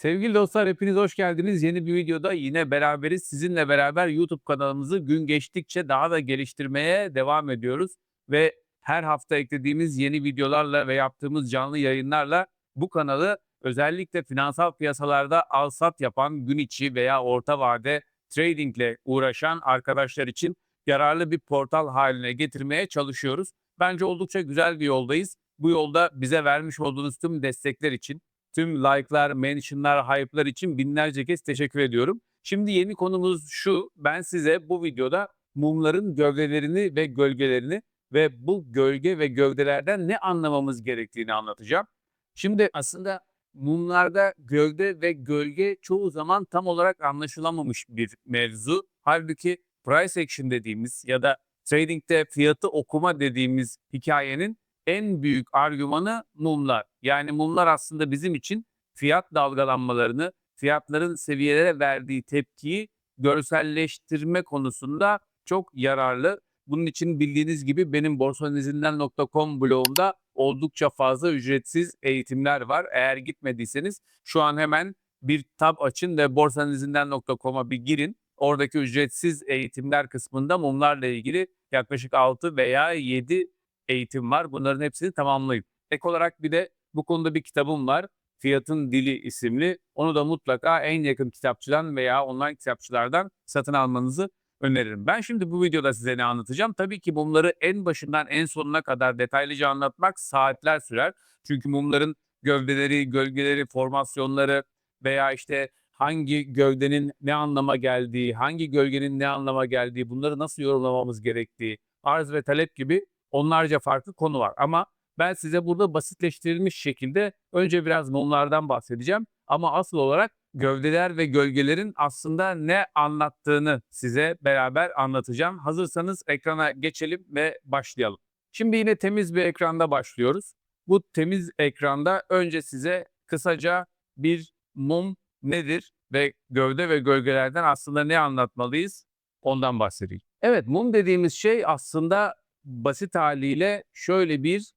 Sevgili dostlar hepiniz hoş geldiniz. Yeni bir videoda yine beraberiz. Sizinle beraber YouTube kanalımızı gün geçtikçe daha da geliştirmeye devam ediyoruz. Ve her hafta eklediğimiz yeni videolarla ve yaptığımız canlı yayınlarla bu kanalı özellikle finansal piyasalarda al-sat yapan gün içi veya orta vade tradingle uğraşan arkadaşlar için yararlı bir portal haline getirmeye çalışıyoruz. Bence oldukça güzel bir yoldayız. Bu yolda bize vermiş olduğunuz tüm destekler için tüm like'lar, mention'lar, hype'lar için binlerce kez teşekkür ediyorum. Şimdi yeni konumuz şu. Ben size bu videoda mumların gövdelerini ve gölgelerini ve bu gölge ve gövdelerden ne anlamamız gerektiğini anlatacağım. Şimdi aslında mumlarda gövde ve gölge çoğu zaman tam olarak anlaşılamamış bir mevzu. Halbuki price action dediğimiz ya da trading'de fiyatı okuma dediğimiz hikayenin en büyük argümanı mumlar. Yani mumlar aslında bizim için fiyat dalgalanmalarını, fiyatların seviyelere verdiği tepkiyi görselleştirme konusunda çok yararlı. Bunun için bildiğiniz gibi benim borsanizmden.com blogumda oldukça fazla ücretsiz eğitimler var. Eğer gitmediyseniz şu an hemen bir tab açın ve borsanizmden.com'a bir girin. Oradaki ücretsiz eğitimler kısmında mumlarla ilgili yaklaşık 6 veya 7 eğitim var. Bunların hepsini tamamlayın. Ek olarak bir de bu konuda bir kitabım var. Fiyatın Dili isimli. Onu da mutlaka en yakın kitapçıdan veya online kitapçılardan satın almanızı öneririm. Ben şimdi bu videoda size ne anlatacağım? Tabii ki mumları en başından en sonuna kadar detaylıca anlatmak saatler sürer. Çünkü mumların gövdeleri, gölgeleri, formasyonları veya işte hangi gövdenin ne anlama geldiği, hangi gölgenin ne anlama geldiği, bunları nasıl yorumlamamız gerektiği, arz ve talep gibi onlarca farklı konu var. Ama ben size burada basitleştirilmiş şekilde önce biraz mumlardan bahsedeceğim. Ama asıl olarak gövdeler ve gölgelerin aslında ne anlattığını size beraber anlatacağım. Hazırsanız ekrana geçelim ve başlayalım. Şimdi yine temiz bir ekranda başlıyoruz. Bu temiz ekranda önce size kısaca bir mum nedir ve gövde ve gölgelerden aslında ne anlatmalıyız ondan bahsedeyim. Evet mum dediğimiz şey aslında basit haliyle şöyle bir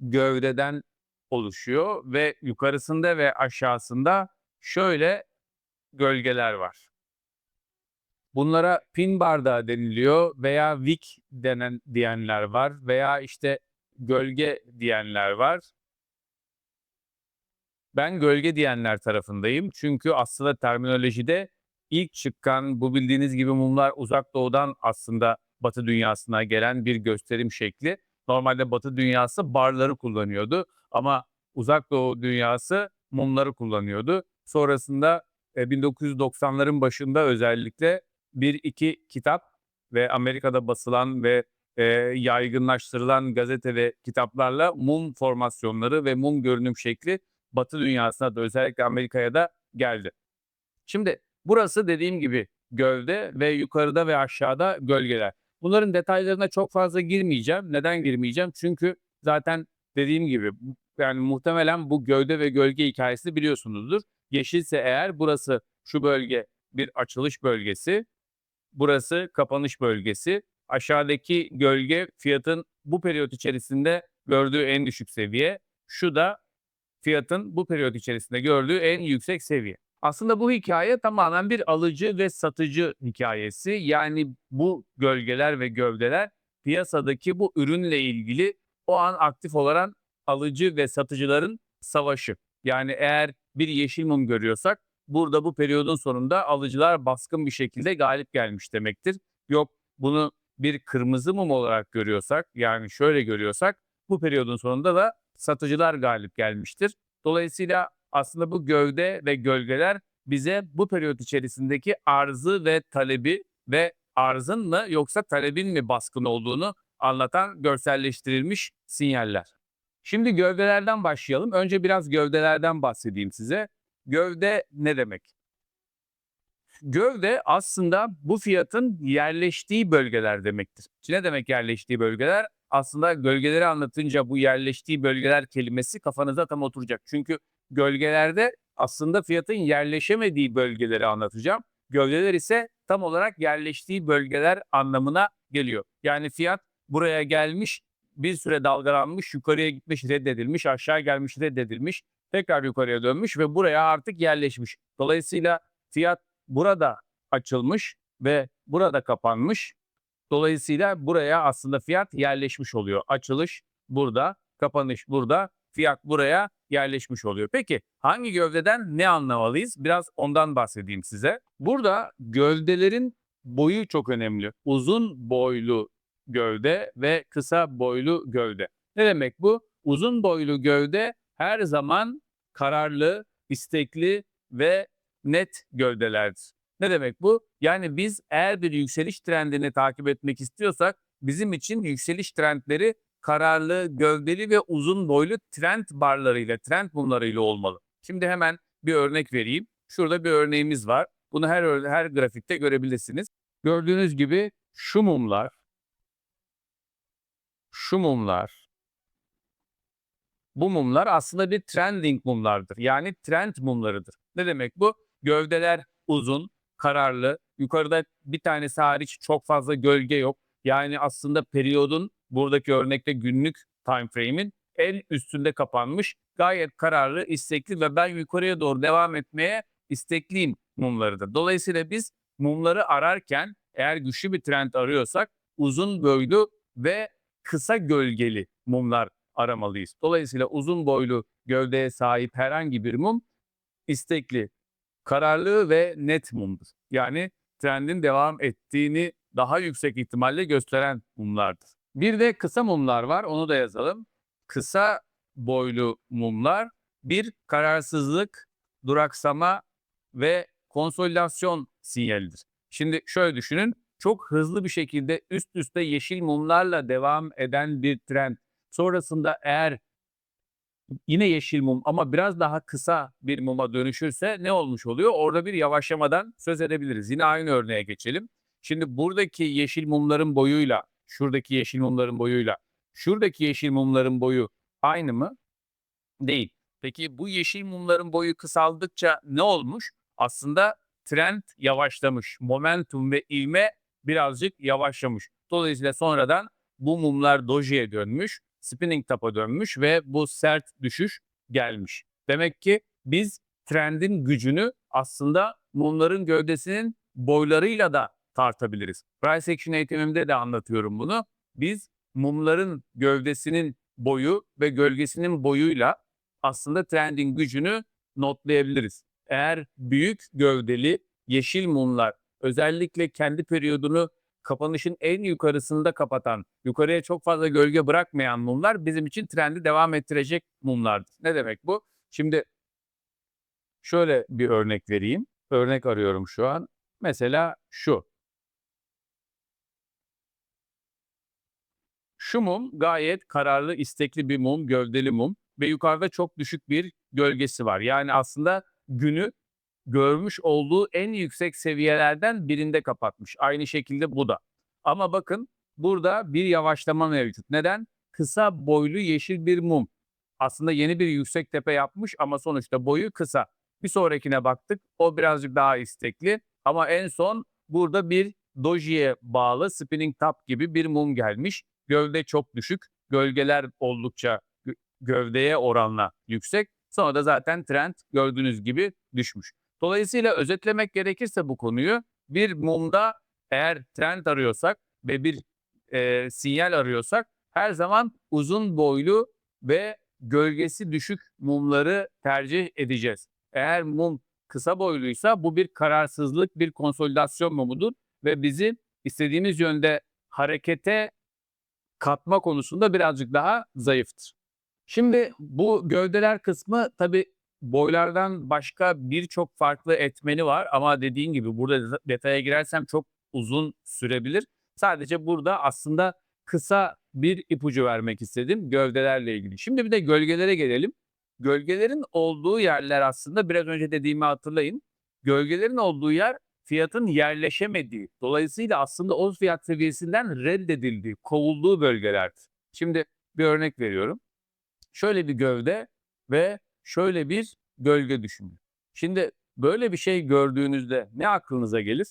gövdeden oluşuyor ve yukarısında ve aşağısında şöyle gölgeler var. Bunlara pin bardağı deniliyor veya wick denen diyenler var veya işte gölge diyenler var. Ben gölge diyenler tarafındayım. Çünkü aslında terminolojide ilk çıkan bu bildiğiniz gibi mumlar uzak doğudan aslında Batı dünyasına gelen bir gösterim şekli. Normalde Batı dünyası barları kullanıyordu ama Uzak Doğu dünyası mumları kullanıyordu. Sonrasında e, 1990'ların başında özellikle bir iki kitap ve Amerika'da basılan ve e, yaygınlaştırılan gazete ve kitaplarla mum formasyonları ve mum görünüm şekli Batı dünyasına da özellikle Amerika'ya da geldi. Şimdi burası dediğim gibi gövde ve yukarıda ve aşağıda gölgeler. Bunların detaylarına çok fazla girmeyeceğim. Neden girmeyeceğim? Çünkü zaten dediğim gibi yani muhtemelen bu gövde ve gölge hikayesini biliyorsunuzdur. Yeşilse eğer burası şu bölge bir açılış bölgesi. Burası kapanış bölgesi. Aşağıdaki gölge fiyatın bu periyot içerisinde gördüğü en düşük seviye. Şu da fiyatın bu periyot içerisinde gördüğü en yüksek seviye. Aslında bu hikaye tamamen bir alıcı ve satıcı hikayesi. Yani bu gölgeler ve gövdeler piyasadaki bu ürünle ilgili o an aktif olan alıcı ve satıcıların savaşı. Yani eğer bir yeşil mum görüyorsak burada bu periyodun sonunda alıcılar baskın bir şekilde galip gelmiş demektir. Yok bunu bir kırmızı mum olarak görüyorsak yani şöyle görüyorsak bu periyodun sonunda da satıcılar galip gelmiştir. Dolayısıyla aslında bu gövde ve gölgeler bize bu periyot içerisindeki arzı ve talebi ve arzın mı yoksa talebin mi baskın olduğunu anlatan görselleştirilmiş sinyaller. Şimdi gövdelerden başlayalım. Önce biraz gövdelerden bahsedeyim size. Gövde ne demek? Gövde aslında bu fiyatın yerleştiği bölgeler demektir. Ne demek yerleştiği bölgeler? Aslında gölgeleri anlatınca bu yerleştiği bölgeler kelimesi kafanıza tam oturacak. Çünkü gölgelerde aslında fiyatın yerleşemediği bölgeleri anlatacağım. Gövdeler ise tam olarak yerleştiği bölgeler anlamına geliyor. Yani fiyat buraya gelmiş, bir süre dalgalanmış, yukarıya gitmiş, reddedilmiş, aşağı gelmiş, reddedilmiş. tekrar yukarıya dönmüş ve buraya artık yerleşmiş. Dolayısıyla fiyat burada açılmış ve burada kapanmış. Dolayısıyla buraya aslında fiyat yerleşmiş oluyor. Açılış burada, kapanış burada, fiyat buraya yerleşmiş oluyor. Peki hangi gövdeden ne anlamalıyız? Biraz ondan bahsedeyim size. Burada gövdelerin boyu çok önemli. Uzun boylu gövde ve kısa boylu gövde. Ne demek bu? Uzun boylu gövde her zaman kararlı, istekli ve net gövdelerdir. Ne demek bu? Yani biz eğer bir yükseliş trendini takip etmek istiyorsak bizim için yükseliş trendleri kararlı, gövdeli ve uzun boylu trend barlarıyla, trend mumlarıyla olmalı. Şimdi hemen bir örnek vereyim. Şurada bir örneğimiz var. Bunu her her grafikte görebilirsiniz. Gördüğünüz gibi şu mumlar, şu mumlar, bu mumlar aslında bir trending mumlardır. Yani trend mumlarıdır. Ne demek bu? Gövdeler uzun, kararlı. Yukarıda bir tanesi hariç çok fazla gölge yok. Yani aslında periyodun buradaki örnekte günlük time frame'in en üstünde kapanmış. Gayet kararlı, istekli ve ben yukarıya doğru devam etmeye istekliyim mumlarıdır. Dolayısıyla biz mumları ararken eğer güçlü bir trend arıyorsak uzun boylu ve kısa gölgeli mumlar aramalıyız. Dolayısıyla uzun boylu gövdeye sahip herhangi bir mum istekli, kararlı ve net mumdur. Yani trendin devam ettiğini daha yüksek ihtimalle gösteren mumlardır. Bir de kısa mumlar var, onu da yazalım. Kısa boylu mumlar bir kararsızlık, duraksama ve konsolidasyon sinyalidir. Şimdi şöyle düşünün, çok hızlı bir şekilde üst üste yeşil mumlarla devam eden bir trend. Sonrasında eğer yine yeşil mum ama biraz daha kısa bir muma dönüşürse ne olmuş oluyor? Orada bir yavaşlamadan söz edebiliriz. Yine aynı örneğe geçelim. Şimdi buradaki yeşil mumların boyuyla, şuradaki yeşil mumların boyuyla, şuradaki yeşil mumların boyu aynı mı? Değil. Peki bu yeşil mumların boyu kısaldıkça ne olmuş? Aslında trend yavaşlamış. Momentum ve ivme birazcık yavaşlamış. Dolayısıyla sonradan bu mumlar dojiye dönmüş, spinning top'a dönmüş ve bu sert düşüş gelmiş. Demek ki biz trendin gücünü aslında mumların gövdesinin boylarıyla da tartabiliriz. Price Action eğitimimde de anlatıyorum bunu. Biz mumların gövdesinin boyu ve gölgesinin boyuyla aslında trendin gücünü notlayabiliriz. Eğer büyük gövdeli yeşil mumlar özellikle kendi periyodunu kapanışın en yukarısında kapatan, yukarıya çok fazla gölge bırakmayan mumlar bizim için trendi devam ettirecek mumlardır. Ne demek bu? Şimdi şöyle bir örnek vereyim. Örnek arıyorum şu an. Mesela şu. Şu mum gayet kararlı, istekli bir mum, gövdeli mum ve yukarıda çok düşük bir gölgesi var. Yani aslında günü görmüş olduğu en yüksek seviyelerden birinde kapatmış. Aynı şekilde bu da. Ama bakın burada bir yavaşlama mevcut. Neden? Kısa boylu yeşil bir mum. Aslında yeni bir yüksek tepe yapmış ama sonuçta boyu kısa. Bir sonrakine baktık. O birazcık daha istekli. Ama en son burada bir dojiye bağlı spinning top gibi bir mum gelmiş. Gövde çok düşük. Gölgeler oldukça gö- gövdeye oranla yüksek. Sonra da zaten trend gördüğünüz gibi düşmüş. Dolayısıyla özetlemek gerekirse bu konuyu bir mumda eğer trend arıyorsak ve bir e, sinyal arıyorsak her zaman uzun boylu ve gölgesi düşük mumları tercih edeceğiz. Eğer mum kısa boyluysa bu bir kararsızlık, bir konsolidasyon mumudur ve bizi istediğimiz yönde harekete katma konusunda birazcık daha zayıftır. Şimdi bu gövdeler kısmı tabii boylardan başka birçok farklı etmeni var ama dediğim gibi burada deta- detaya girersem çok uzun sürebilir. Sadece burada aslında kısa bir ipucu vermek istedim gövdelerle ilgili. Şimdi bir de gölgelere gelelim. Gölgelerin olduğu yerler aslında biraz önce dediğimi hatırlayın. Gölgelerin olduğu yer fiyatın yerleşemediği, dolayısıyla aslında o fiyat seviyesinden reddedildiği, kovulduğu bölgelerdir. Şimdi bir örnek veriyorum. Şöyle bir gövde ve şöyle bir gölge düşünün. Şimdi böyle bir şey gördüğünüzde ne aklınıza gelir?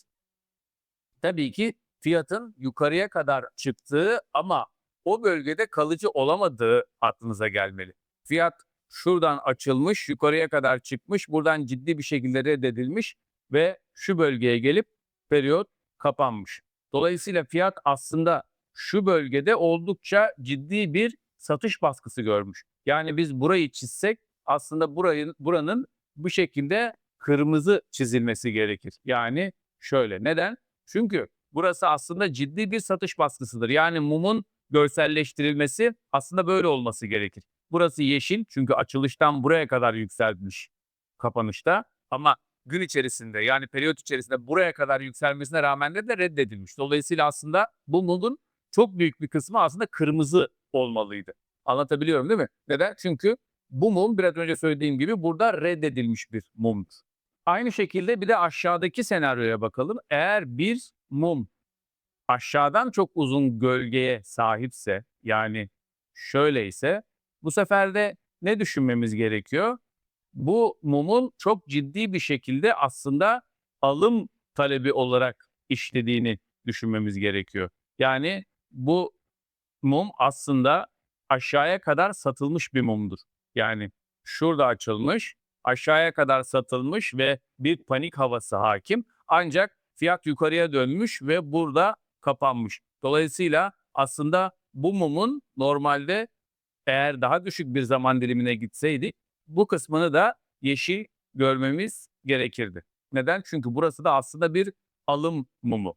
Tabii ki fiyatın yukarıya kadar çıktığı ama o bölgede kalıcı olamadığı aklınıza gelmeli. Fiyat şuradan açılmış, yukarıya kadar çıkmış, buradan ciddi bir şekilde reddedilmiş ve şu bölgeye gelip periyot kapanmış. Dolayısıyla fiyat aslında şu bölgede oldukça ciddi bir satış baskısı görmüş. Yani biz burayı çizsek aslında burayı, buranın bu şekilde kırmızı çizilmesi gerekir. Yani şöyle. Neden? Çünkü burası aslında ciddi bir satış baskısıdır. Yani mumun görselleştirilmesi aslında böyle olması gerekir. Burası yeşil çünkü açılıştan buraya kadar yükselmiş kapanışta ama gün içerisinde yani periyot içerisinde buraya kadar yükselmesine rağmen de, de reddedilmiş. Dolayısıyla aslında bu mumun çok büyük bir kısmı aslında kırmızı olmalıydı. Anlatabiliyorum değil mi? Neden? Çünkü bu mum biraz önce söylediğim gibi burada reddedilmiş bir mumdur. Aynı şekilde bir de aşağıdaki senaryoya bakalım. Eğer bir mum aşağıdan çok uzun gölgeye sahipse yani şöyle ise bu sefer de ne düşünmemiz gerekiyor? Bu mumun çok ciddi bir şekilde aslında alım talebi olarak işlediğini düşünmemiz gerekiyor. Yani bu mum aslında aşağıya kadar satılmış bir mumdur. Yani şurada açılmış, aşağıya kadar satılmış ve bir panik havası hakim. Ancak fiyat yukarıya dönmüş ve burada kapanmış. Dolayısıyla aslında bu mumun normalde eğer daha düşük bir zaman dilimine gitseydik bu kısmını da yeşil görmemiz gerekirdi. Neden? Çünkü burası da aslında bir alım mumu.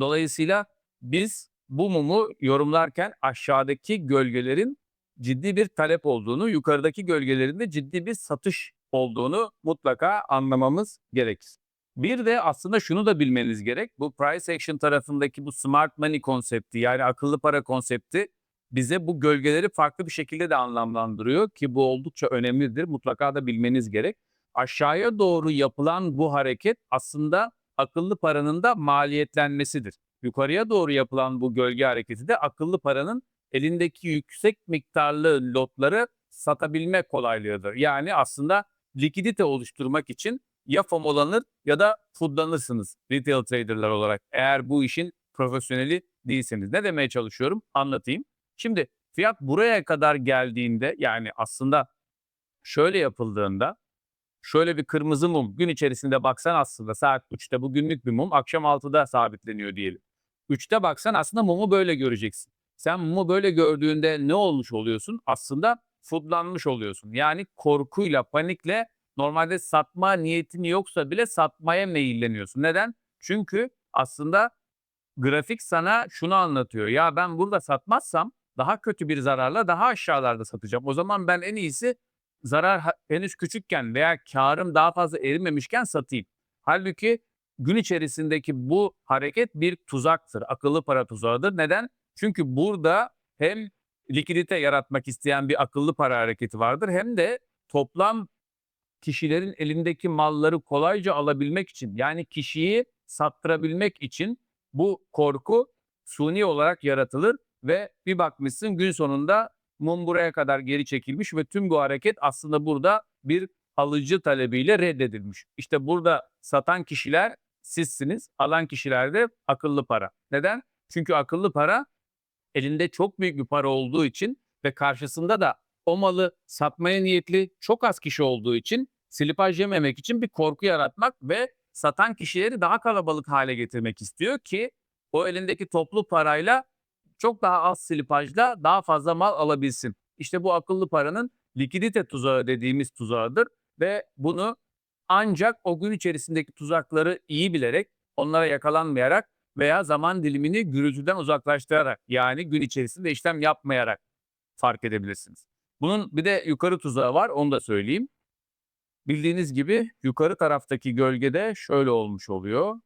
Dolayısıyla biz bu mumu yorumlarken aşağıdaki gölgelerin ciddi bir talep olduğunu, yukarıdaki gölgelerin de ciddi bir satış olduğunu mutlaka anlamamız gerekir. Bir de aslında şunu da bilmeniz gerek. Bu price action tarafındaki bu smart money konsepti yani akıllı para konsepti bize bu gölgeleri farklı bir şekilde de anlamlandırıyor ki bu oldukça önemlidir. Mutlaka da bilmeniz gerek. Aşağıya doğru yapılan bu hareket aslında akıllı paranın da maliyetlenmesidir. Yukarıya doğru yapılan bu gölge hareketi de akıllı paranın elindeki yüksek miktarlı lotları satabilme kolaylığıdır. Yani aslında likidite oluşturmak için ya FOMO'lanır ya da foodlanırsınız retail traderlar olarak eğer bu işin profesyoneli değilseniz. Ne demeye çalışıyorum? Anlatayım. Şimdi fiyat buraya kadar geldiğinde yani aslında şöyle yapıldığında şöyle bir kırmızı mum gün içerisinde baksan aslında saat 3'te bu günlük bir mum akşam 6'da sabitleniyor diyelim. 3'te baksan aslında mumu böyle göreceksin. Sen mumu böyle gördüğünde ne olmuş oluyorsun? Aslında foodlanmış oluyorsun. Yani korkuyla, panikle normalde satma niyetin yoksa bile satmaya meyilleniyorsun. Neden? Çünkü aslında grafik sana şunu anlatıyor. Ya ben burada satmazsam daha kötü bir zararla daha aşağılarda satacağım. O zaman ben en iyisi zarar henüz küçükken veya karım daha fazla erimemişken satayım. Halbuki gün içerisindeki bu hareket bir tuzaktır. Akıllı para tuzağıdır. Neden? Çünkü burada hem likidite yaratmak isteyen bir akıllı para hareketi vardır hem de toplam kişilerin elindeki malları kolayca alabilmek için yani kişiyi sattırabilmek için bu korku suni olarak yaratılır ve bir bakmışsın gün sonunda mum buraya kadar geri çekilmiş ve tüm bu hareket aslında burada bir alıcı talebiyle reddedilmiş. İşte burada satan kişiler sizsiniz, alan kişiler de akıllı para. Neden? Çünkü akıllı para elinde çok büyük bir para olduğu için ve karşısında da o malı satmaya niyetli çok az kişi olduğu için silipaj yememek için bir korku yaratmak ve satan kişileri daha kalabalık hale getirmek istiyor ki o elindeki toplu parayla çok daha az silipajla daha fazla mal alabilsin. İşte bu akıllı paranın likidite tuzağı dediğimiz tuzağıdır ve bunu ancak o gün içerisindeki tuzakları iyi bilerek, onlara yakalanmayarak veya zaman dilimini gürültüden uzaklaştırarak yani gün içerisinde işlem yapmayarak fark edebilirsiniz. Bunun bir de yukarı tuzağı var onu da söyleyeyim. Bildiğiniz gibi yukarı taraftaki gölgede şöyle olmuş oluyor.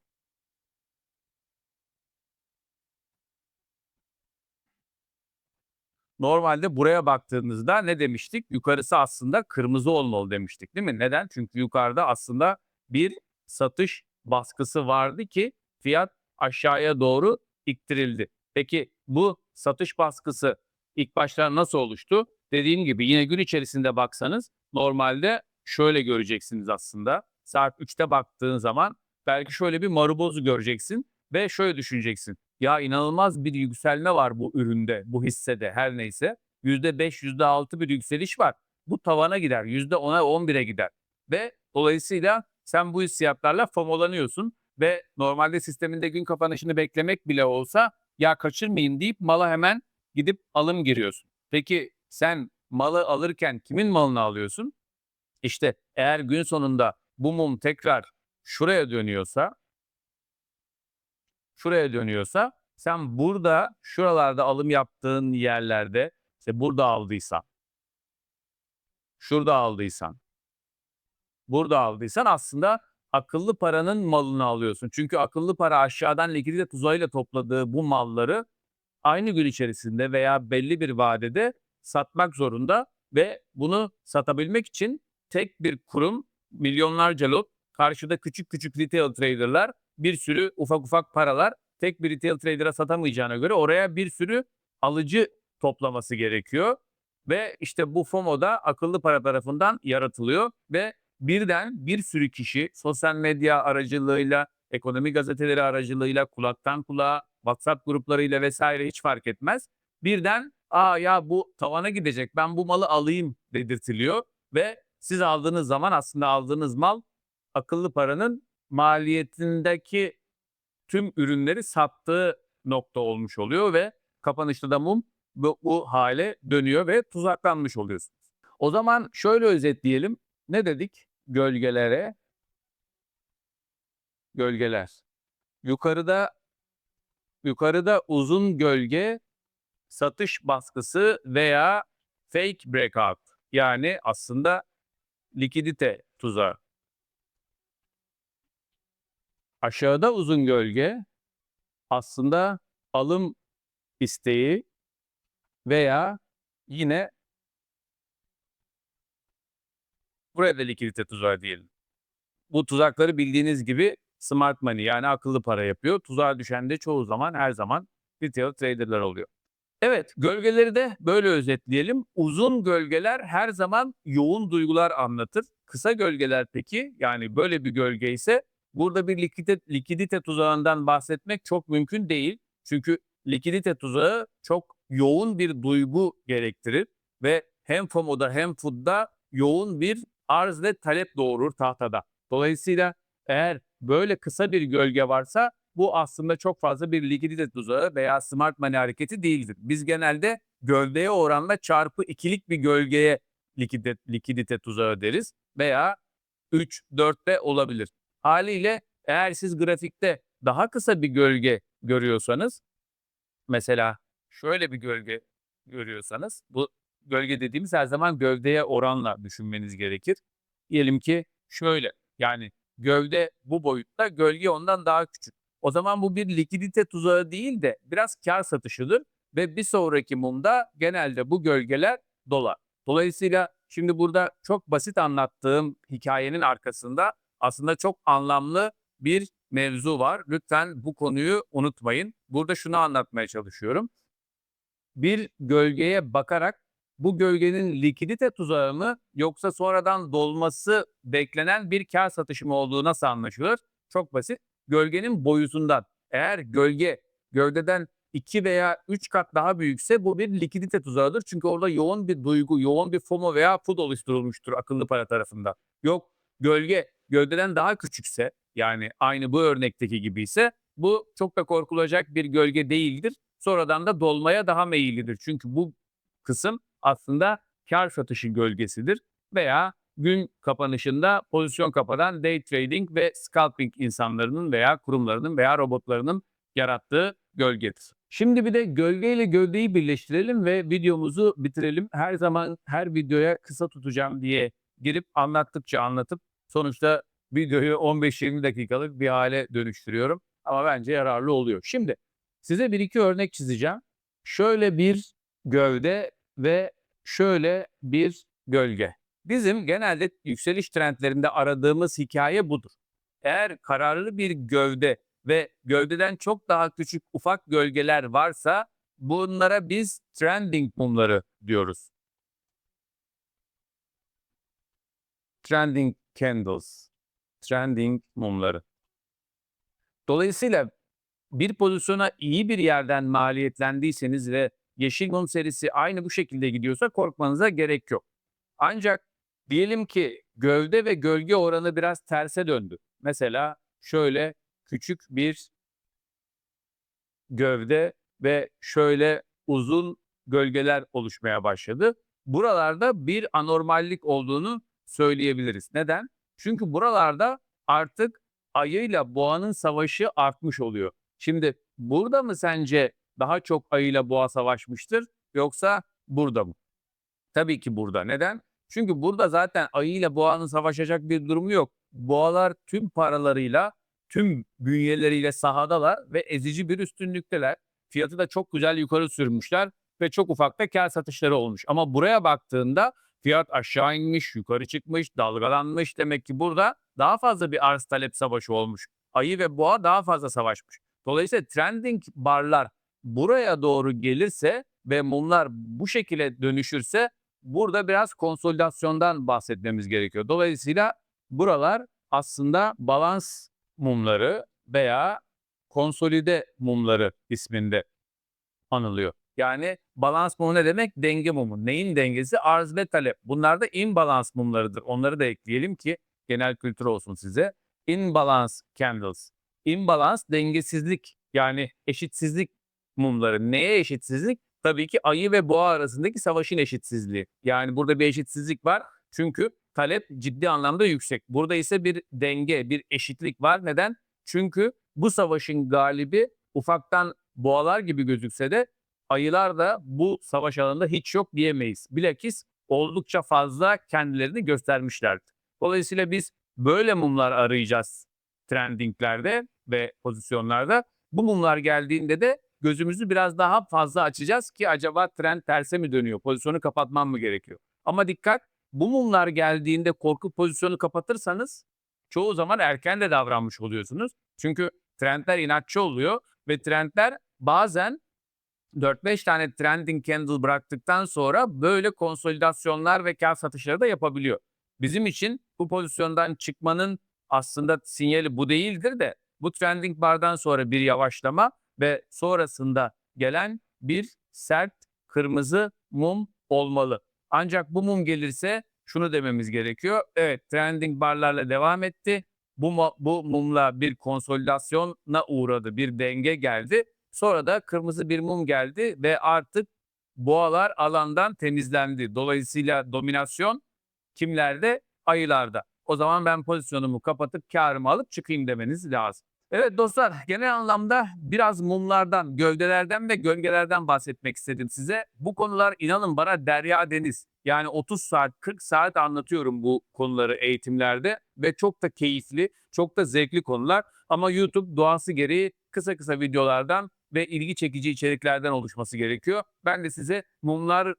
Normalde buraya baktığınızda ne demiştik? Yukarısı aslında kırmızı olmalı demiştik değil mi? Neden? Çünkü yukarıda aslında bir satış baskısı vardı ki fiyat aşağıya doğru iktirildi. Peki bu satış baskısı ilk başta nasıl oluştu? Dediğim gibi yine gün içerisinde baksanız normalde şöyle göreceksiniz aslında. Saat 3'te baktığın zaman belki şöyle bir marubozu göreceksin ve şöyle düşüneceksin. Ya inanılmaz bir yükselme var bu üründe, bu hissede her neyse. %5, %6 bir yükseliş var. bu tavana gider. %10'a 11'e gider. Ve dolayısıyla sen bu hissiyatlarla FOMO'lanıyorsun ve normalde sisteminde gün kapanışını beklemek bile olsa ya kaçırmayayım deyip mala hemen gidip alım giriyorsun. Peki sen malı alırken kimin malını alıyorsun? İşte eğer gün sonunda bu mum tekrar şuraya dönüyorsa şuraya dönüyorsa sen burada şuralarda alım yaptığın yerlerde işte burada aldıysan şurada aldıysan burada aldıysan aslında akıllı paranın malını alıyorsun. Çünkü akıllı para aşağıdan likidite tuzağıyla topladığı bu malları aynı gün içerisinde veya belli bir vadede satmak zorunda ve bunu satabilmek için tek bir kurum milyonlarca lot karşıda küçük küçük retail traderlar bir sürü ufak ufak paralar tek bir retail trader'a satamayacağına göre oraya bir sürü alıcı toplaması gerekiyor. Ve işte bu FOMO da akıllı para tarafından yaratılıyor ve birden bir sürü kişi sosyal medya aracılığıyla, ekonomi gazeteleri aracılığıyla, kulaktan kulağa, WhatsApp gruplarıyla vesaire hiç fark etmez. Birden aa ya bu tavana gidecek ben bu malı alayım dedirtiliyor ve siz aldığınız zaman aslında aldığınız mal akıllı paranın maliyetindeki tüm ürünleri sattığı nokta olmuş oluyor ve kapanışta da mum bu, bu hale dönüyor ve tuzaklanmış oluyorsunuz. O zaman şöyle özetleyelim. Ne dedik? Gölgelere gölgeler. Yukarıda yukarıda uzun gölge satış baskısı veya fake breakout. Yani aslında likidite tuzağı. Aşağıda uzun gölge aslında alım isteği veya yine buraya da likidite tuzağı diyelim. Bu tuzakları bildiğiniz gibi smart money yani akıllı para yapıyor. Tuzağa düşen de çoğu zaman her zaman retail traderlar oluyor. Evet, gölgeleri de böyle özetleyelim. Uzun gölgeler her zaman yoğun duygular anlatır. Kısa gölgeler peki, yani böyle bir gölge ise burada bir likidite, likidite tuzağından bahsetmek çok mümkün değil. Çünkü likidite tuzağı çok yoğun bir duygu gerektirir ve hem FOMO'da hem FUD'da yoğun bir arz ve talep doğurur tahtada. Dolayısıyla eğer böyle kısa bir gölge varsa bu aslında çok fazla bir likidite tuzağı veya smart money hareketi değildir. Biz genelde gövdeye oranla çarpı ikilik bir gölgeye likidite, likidite tuzağı deriz veya 3, 4'te olabilir. Haliyle eğer siz grafikte daha kısa bir gölge görüyorsanız mesela şöyle bir gölge görüyorsanız bu gölge dediğimiz her zaman gövdeye oranla düşünmeniz gerekir. Diyelim ki şöyle yani gövde bu boyutta gölge ondan daha küçük. O zaman bu bir likidite tuzağı değil de biraz kar satışıdır ve bir sonraki mumda genelde bu gölgeler dolar. Dolayısıyla şimdi burada çok basit anlattığım hikayenin arkasında aslında çok anlamlı bir mevzu var. Lütfen bu konuyu unutmayın. Burada şunu anlatmaya çalışıyorum. Bir gölgeye bakarak bu gölgenin likidite tuzağı mı yoksa sonradan dolması beklenen bir kar satışı mı olduğu nasıl anlaşılır? Çok basit. Gölgenin boyutundan. Eğer gölge gövdeden 2 veya 3 kat daha büyükse bu bir likidite tuzağıdır. Çünkü orada yoğun bir duygu, yoğun bir FOMO veya FUD oluşturulmuştur akıllı para tarafından. Yok gölge gövdeden daha küçükse yani aynı bu örnekteki gibi ise bu çok da korkulacak bir gölge değildir. Sonradan da dolmaya daha meyillidir. Çünkü bu kısım aslında kar satışı gölgesidir veya gün kapanışında pozisyon kapatan day trading ve scalping insanlarının veya kurumlarının veya robotlarının yarattığı gölgedir. Şimdi bir de gölge ile gövdeyi birleştirelim ve videomuzu bitirelim. Her zaman her videoya kısa tutacağım diye girip anlattıkça anlatıp sonuçta videoyu 15-20 dakikalık bir hale dönüştürüyorum. Ama bence yararlı oluyor. Şimdi size bir iki örnek çizeceğim. Şöyle bir gövde ve şöyle bir gölge. Bizim genelde yükseliş trendlerinde aradığımız hikaye budur. Eğer kararlı bir gövde ve gövdeden çok daha küçük ufak gölgeler varsa bunlara biz trending mumları diyoruz. Trending candles, trending mumları. Dolayısıyla bir pozisyona iyi bir yerden maliyetlendiyseniz ve Yeşil Mum serisi aynı bu şekilde gidiyorsa korkmanıza gerek yok. Ancak diyelim ki gövde ve gölge oranı biraz terse döndü. Mesela şöyle küçük bir gövde ve şöyle uzun gölgeler oluşmaya başladı. Buralarda bir anormallik olduğunu söyleyebiliriz. Neden? Çünkü buralarda artık ayıyla boğanın savaşı artmış oluyor. Şimdi burada mı sence daha çok ayıyla boğa savaşmıştır yoksa burada mı? Tabii ki burada. Neden? Çünkü burada zaten ayıyla boğanın savaşacak bir durumu yok. Boğalar tüm paralarıyla, tüm bünyeleriyle sahadalar ve ezici bir üstünlükteler. Fiyatı da çok güzel yukarı sürmüşler ve çok ufak da kar satışları olmuş. Ama buraya baktığında fiyat aşağı inmiş, yukarı çıkmış, dalgalanmış. Demek ki burada daha fazla bir arz talep savaşı olmuş. Ayı ve boğa daha fazla savaşmış. Dolayısıyla trending barlar buraya doğru gelirse ve mumlar bu şekilde dönüşürse burada biraz konsolidasyondan bahsetmemiz gerekiyor. Dolayısıyla buralar aslında balans mumları veya konsolide mumları isminde anılıyor. Yani balans mumu ne demek? Denge mumu. Neyin dengesi? Arz ve talep. Bunlar da imbalans mumlarıdır. Onları da ekleyelim ki genel kültür olsun size. Imbalance candles. Imbalance dengesizlik yani eşitsizlik mumları. Neye eşitsizlik? Tabii ki ayı ve boğa arasındaki savaşın eşitsizliği. Yani burada bir eşitsizlik var. Çünkü talep ciddi anlamda yüksek. Burada ise bir denge, bir eşitlik var. Neden? Çünkü bu savaşın galibi ufaktan boğalar gibi gözükse de ayılar da bu savaş alanında hiç yok diyemeyiz. Bilakis oldukça fazla kendilerini göstermişlerdi. Dolayısıyla biz böyle mumlar arayacağız trendinglerde ve pozisyonlarda. Bu mumlar geldiğinde de gözümüzü biraz daha fazla açacağız ki acaba trend terse mi dönüyor? Pozisyonu kapatmam mı gerekiyor? Ama dikkat bu mumlar geldiğinde korku pozisyonu kapatırsanız çoğu zaman erken de davranmış oluyorsunuz. Çünkü trendler inatçı oluyor ve trendler bazen 4-5 tane trending candle bıraktıktan sonra böyle konsolidasyonlar ve kar satışları da yapabiliyor. Bizim için bu pozisyondan çıkmanın aslında sinyali bu değildir de bu trending bardan sonra bir yavaşlama ve sonrasında gelen bir sert kırmızı mum olmalı. Ancak bu mum gelirse şunu dememiz gerekiyor. Evet trending barlarla devam etti. Bu, bu mumla bir konsolidasyona uğradı. Bir denge geldi. Sonra da kırmızı bir mum geldi ve artık boğalar alandan temizlendi. Dolayısıyla dominasyon kimlerde? Ayılarda. O zaman ben pozisyonumu kapatıp karımı alıp çıkayım demeniz lazım. Evet dostlar genel anlamda biraz mumlardan, gövdelerden ve gölgelerden bahsetmek istedim size. Bu konular inanın bana derya deniz. Yani 30 saat, 40 saat anlatıyorum bu konuları eğitimlerde ve çok da keyifli, çok da zevkli konular. Ama YouTube doğası gereği kısa kısa videolardan ve ilgi çekici içeriklerden oluşması gerekiyor. Ben de size mumların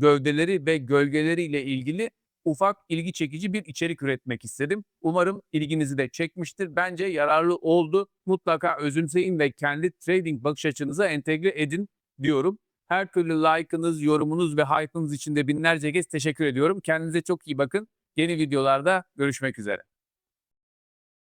gövdeleri ve gölgeleriyle ilgili ufak ilgi çekici bir içerik üretmek istedim. Umarım ilginizi de çekmiştir. Bence yararlı oldu. Mutlaka özümseyin ve kendi trading bakış açınıza entegre edin diyorum. Her türlü like'ınız, yorumunuz ve hype'ınız için de binlerce kez teşekkür ediyorum. Kendinize çok iyi bakın. Yeni videolarda görüşmek üzere.